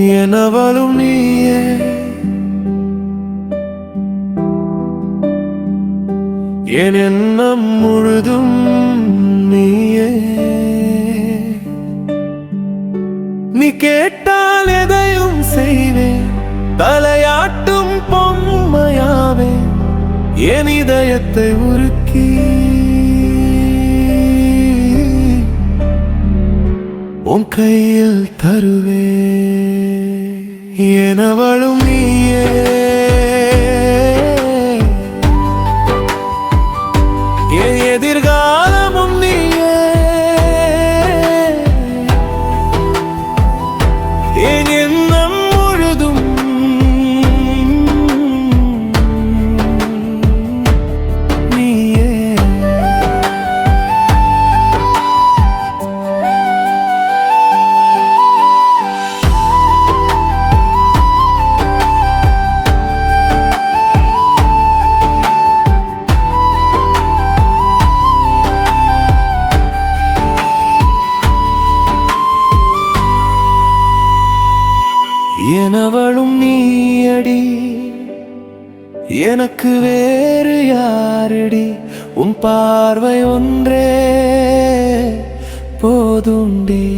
எனவளும் நீயே. என் எண்ணம் முழுதும் நீயே. நீ கேட்டால் எதையும் செய்வேன். தலையாட்டும் பொம்மையாவே என் இதயத்தை உருக்கி. உன் கையில் தருவேன். எனவளும் நீ எனவளும் நீயடி. எனக்கு வேறு யாரடி? உன் பார்வை ஒன்றே போதுண்டி.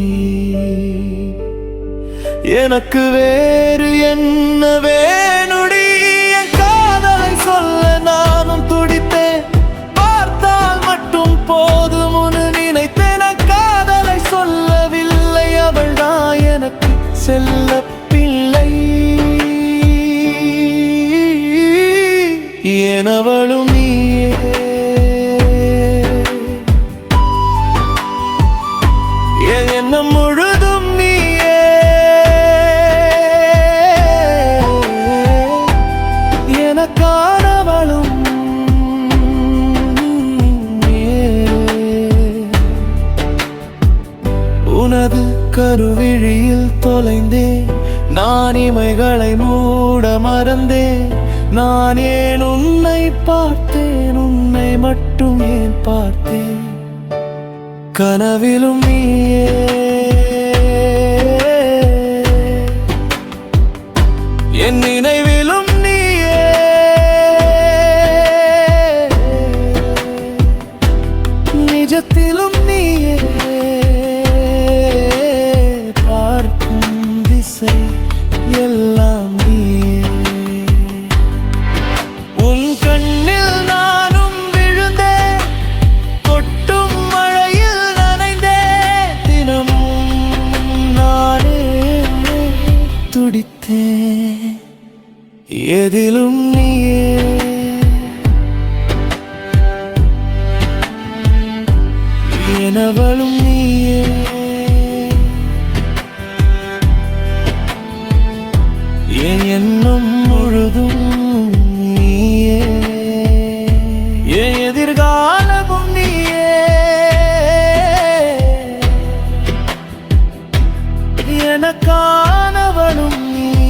எனக்கு வேறு என்ன வேணுடி? என் காதலை சொல்ல நானும் துடித்தேன். பார்த்தால் மட்டும் போதும் நினைத்தேன். காதலை சொல்லவில்லை. அவள் தான் எனக்கு செல்ல எனவளும் நீயே. என் எண்ணம் முழுதும் நீயே. எனக்கானவளும் உனது கருவிழியில் தொலைந்தே நான் இமைகளை மூட மறந்தேன். நான் ஏன் உன்னை பார்த்தேன் உன்னை மட்டும் ஏன் பார்த்தேன்? கனவிலும் நீயே. என் நினைவிலும் என்றும் நீயே எனவளும் நீயே. என் எண்ணம் முழுதும் நீயே. என் எதிர்காலமும் நீயே. எனக்கானவளும் நீ